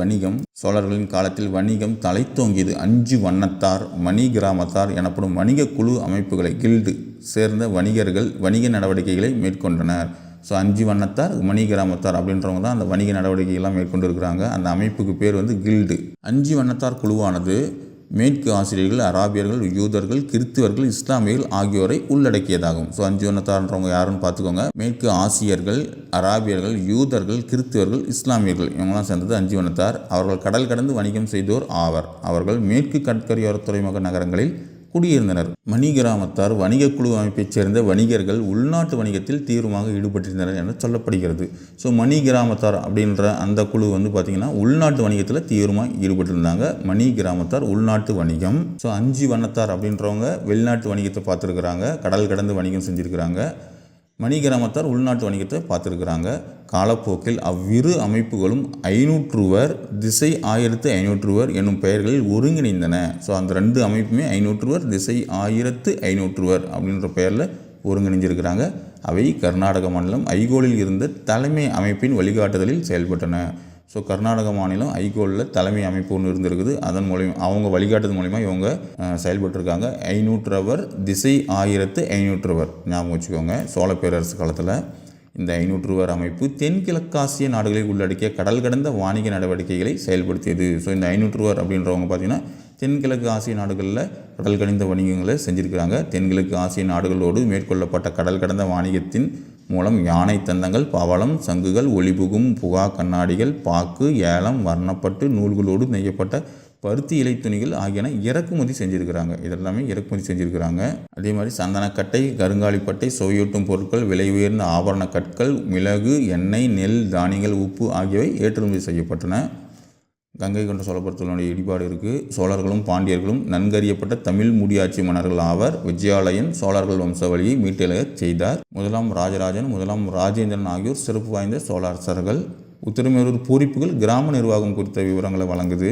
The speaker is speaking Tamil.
வணிகம் சோழர்களின் காலத்தில் வணிகம் தலைத்தோங்கியது. அஞ்சு வண்ணத்தார் மணி கிராமத்தார் எனப்படும் வணிக குழு அமைப்புகளை கில்டு சேர்ந்த வணிகர்கள் வணிக நடவடிக்கைகளை மேற்கொண்டனர். ஸோ அஞ்சு வண்ணத்தார் மணி கிராமத்தார் அப்படின்றவங்க தான் அந்த வணிக நடவடிக்கைகள்லாம் மேற்கொண்டு இருக்கிறாங்க அந்த அமைப்புக்கு பேர் வந்து கில்டு. அஞ்சு வண்ணத்தார் குழுவானது மேற்கு ஆசிரியர்கள் அராபியர்கள் யூதர்கள் கிறித்துவர்கள் இஸ்லாமியர்கள் ஆகியோரை உள்ளடக்கியதாகும். ஸோ அஞ்சு வண்ணத்தார்ன்றவங்க யாருன்னு பார்த்துக்கோங்க. மேற்கு ஆசியர்கள் அராபியர்கள் யூதர்கள் கிறித்துவர்கள் இஸ்லாமியர்கள் இவங்கெல்லாம் சேர்ந்தது அஞ்சு வண்ணத்தார் அவர்கள் கடல் கடந்து வணிகம் செய்தோர் ஆவர். அவர்கள் மேற்கு கடற்கரையோர துறைமுக நகரங்களில் குடியிருந்தனர். மணி கிராமத்தார் வணிக குழு அமைப்பைச் சேர்ந்த வணிகர்கள் உள்நாட்டு வணிகத்தில் தீவிரமாக ஈடுபட்டிருந்தனர் என சொல்லப்படுகிறது. ஸோ மணி கிராமத்தார் அப்படின்ற அந்த குழு வந்து பார்த்திங்கன்னா உள்நாட்டு வணிகத்தில் தீவிரமாக ஈடுபட்டிருந்தாங்க. மணி கிராமத்தார் உள்நாட்டு வணிகம். ஸோ அஞ்சு வண்ணத்தார் அப்படின்றவங்க வெளிநாட்டு வணிகத்தை பார்த்துருக்குறாங்க. கடல் கடந்து வணிகம் செஞ்சுருக்கிறாங்க. மணி கிராமத்தார் உள்நாட்டு வணிகத்தை பார்த்துருக்குறாங்க. காலப்போக்கில் அவ்விரு அமைப்புகளும் ஐநூற்றுவர் திசை ஆயிரத்து ஐநூற்றுவர் என்னும் பெயர்களில் ஒருங்கிணைந்தன. ஸோ அந்த ரெண்டு அமைப்புமே ஐநூற்றுவர் திசை ஆயிரத்து ஐநூற்றுவர் அப்படின்ற பெயரில் ஒருங்கிணைஞ்சிருக்கிறாங்க. அவை கர்நாடக மாநிலம் ஐகோலில் இருந்த தலைமை அமைப்பின் வழிகாட்டுதலில் செயல்பட்டன. ஸோ கர்நாடக மாநிலம் ஐகோலில் தலைமை அமைப்பு ஒன்று இருந்திருக்குது. அதன் மூலியம் அவங்க வழிகாட்டுதல் மூலிமா இவங்க செயல்பட்டுருக்காங்க. ஐநூற்றவர் திசை ஆயிரத்து ஐநூற்றுவர். ஞாபகம் வச்சுக்கோங்க சோழ பேரரசு காலத்தில். இந்த ஐநூற்றுவர் அமைப்பு தென்கிழக்காசிய நாடுகளில் உள்ளடக்கிய கடல் கடந்த வாணிக நடவடிக்கைகளை செயல்படுத்தியது. ஸோ இந்த ஐநூற்றுவர் அப்படின்றவங்க பார்த்திங்கன்னா தென்கிழக்கு ஆசிய நாடுகளில் கடல் கடந்த வணிகங்களை செஞ்சுருக்கிறாங்க. தென்கிழக்கு ஆசிய நாடுகளோடு மேற்கொள்ளப்பட்ட கடல் கடந்த வாணிகத்தின் மூலம் யானை தந்தங்கள் பவளம் சங்குகள் ஒளிபுகும் புகா கண்ணாடிகள் பாக்கு ஏலம் வர்ணப்பட்டு நூல்களோடு நெய்யப்பட்ட பருத்தி இலை துணிகள் ஆகியன இறக்குமதி செஞ்சுருக்கிறாங்க. இதெல்லாமே இறக்குமதி செஞ்சுருக்கிறாங்க. அதே மாதிரி சந்தனக்கட்டை கருங்காலிப்பட்டை சுவையூட்டும் பொருட்கள் விலை உயர்ந்த ஆபரண கற்கள் மிளகு எண்ணெய் நெல் தானியங்கள் உப்பு ஆகியவை ஏற்றுமதி செய்யப்பட்டன. கங்கை கொண்ட சோழபுரத்தினுடைய இடிபாடு இருக்குது சோழர்களும் பாண்டியர்களும் நன்கறியப்பட்ட தமிழ் முடியாட்சி மன்னர்கள் ஆவர் விஜயாலயன் சோழர்கள் வம்சவழியை மீட்டெழுகச் செய்தார். முதலாம் ராஜராஜன் முதலாம் ராஜேந்திரன் ஆகியோர் சிறப்பு வாய்ந்த சோழ அரசர்கள். உத்திரமேரூர் பூரிப்புகள் கிராம நிர்வாகம் குறித்த விவரங்களை வழங்குது.